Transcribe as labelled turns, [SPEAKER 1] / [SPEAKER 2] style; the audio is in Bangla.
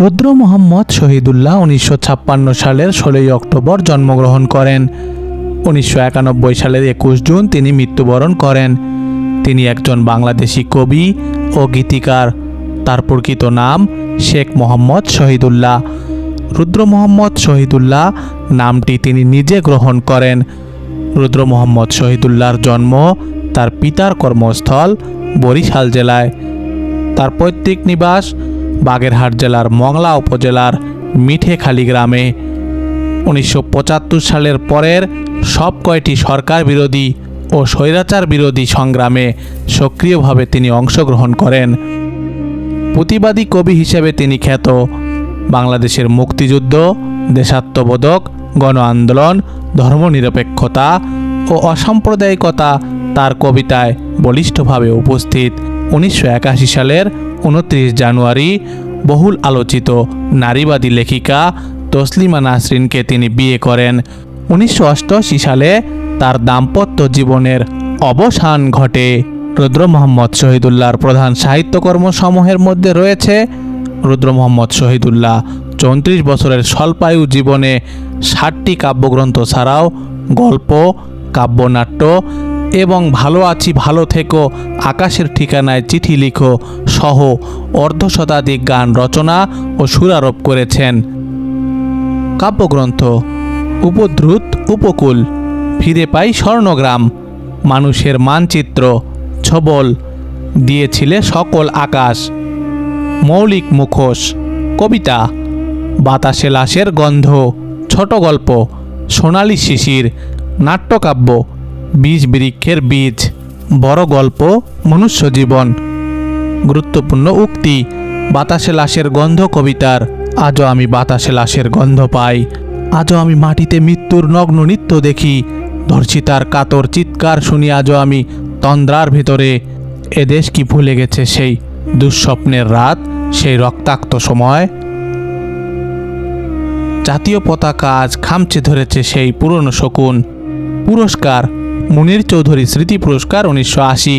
[SPEAKER 1] রুদ্র মোহাম্মদ শহীদুল্লাহ উনিশশো ছাপ্পান্ন সালের ষোলোই অক্টোবর জন্মগ্রহণ করেন। উনিশশো একানব্বই সালের একুশ জুন তিনি মৃত্যুবরণ করেন। তিনি একজন বাংলাদেশি কবি ও গীতিকার। তার প্রকৃত নাম শেখ মোহাম্মদ শহীদুল্লাহ। রুদ্র মোহাম্মদ শহীদুল্লাহ নামটি তিনি নিজে গ্রহণ করেন। রুদ্র মোহাম্মদ শহীদুল্লাহর জন্ম তার পিতার কর্মস্থল বরিশাল জেলায়। তার পৈতৃক নিবাস বাগেরহাট জেলার মংলা উপজেলার মিঠেখালী গ্রামে উনিশশো পঁচাত্তর সালের পরের সব কয়টি সরকার বিরোধী ও স্বৈরাচার বিরোধী সংগ্রামে সক্রিয়ভাবে তিনি অংশগ্রহণ করেন। প্রতিবাদী কবি হিসেবে তিনি খ্যাত। বাংলাদেশের মুক্তিযুদ্ধ, দেশাত্মবোধক, গণ আন্দোলন, ধর্মনিরপেক্ষতা ও অসাম্প্রদায়িকতা তার কবিতায় বলিষ্ঠভাবে উপস্থিত। উনিশশো একাশি সালের উনত্রিশ জানুয়ারি বহুল আলোচিত নারীবাদী লেখিকা তসলিমা নাসরিনকে তিনি বিয়ে করেন। উনিশশো অষ্টআশি সালে তার দাম্পত্য জীবনের অবসান ঘটে। রুদ্র মোহাম্মদ শহীদুল্লাহর প্রধান সাহিত্যকর্মসমূহের মধ্যে রয়েছে রুদ্র মোহাম্মদ শহীদুল্লাহ চৌত্রিশ বছরের স্বল্পায়ু জীবনে ষাটটি কাব্যগ্রন্থ ছাড়াও গল্প, কাব্যনাট্য এবং ভালো আছি, ভালো থেকো, আকাশের ঠিকানায় চিঠি লিখো, সহ অর্ধশতাধিক গান রচনা ও সুরারোপ করেছেন। কাব্যগ্রন্থ, উপদ্রুত, উপকূল, ফিরে পাই স্বর্ণগ্রাম, মানুষের মানচিত্র, ছবল, দিয়েছিলে সকল আকাশ, মৌলিক মুখোশ, কবিতা, বাতাসে লাশের গন্ধ, ছোট গল্প, সোনালি শিশির, নাট্যকাব্য বীজ বৃক্ষের বীজ। বড় গল্প, মনুষ্য জীবন। গুরুত্বপূর্ণ উক্তি, বাতাসে লাশের গন্ধ কবিতার। আজও আমি বাতাসে লাশের গন্ধ পাই। আজও আমি মাটিতে মৃত্যুর নগ্ন নৃত্য দেখি। ধর্ষিতার কাতর চিৎকার শুনি আজও আমি তন্দ্রার ভিতরে। এদেশ কি ভুলে গেছে সেই দুঃস্বপ্নের রাত, সেই রক্তাক্ত সময়? জাতীয় পতাকা আজ খামচে ধরেছে সেই পুরনো শকুন। পুরস্কার মুনির চৌধুরী স্মৃতি পুরস্কার উনিশশো আশি।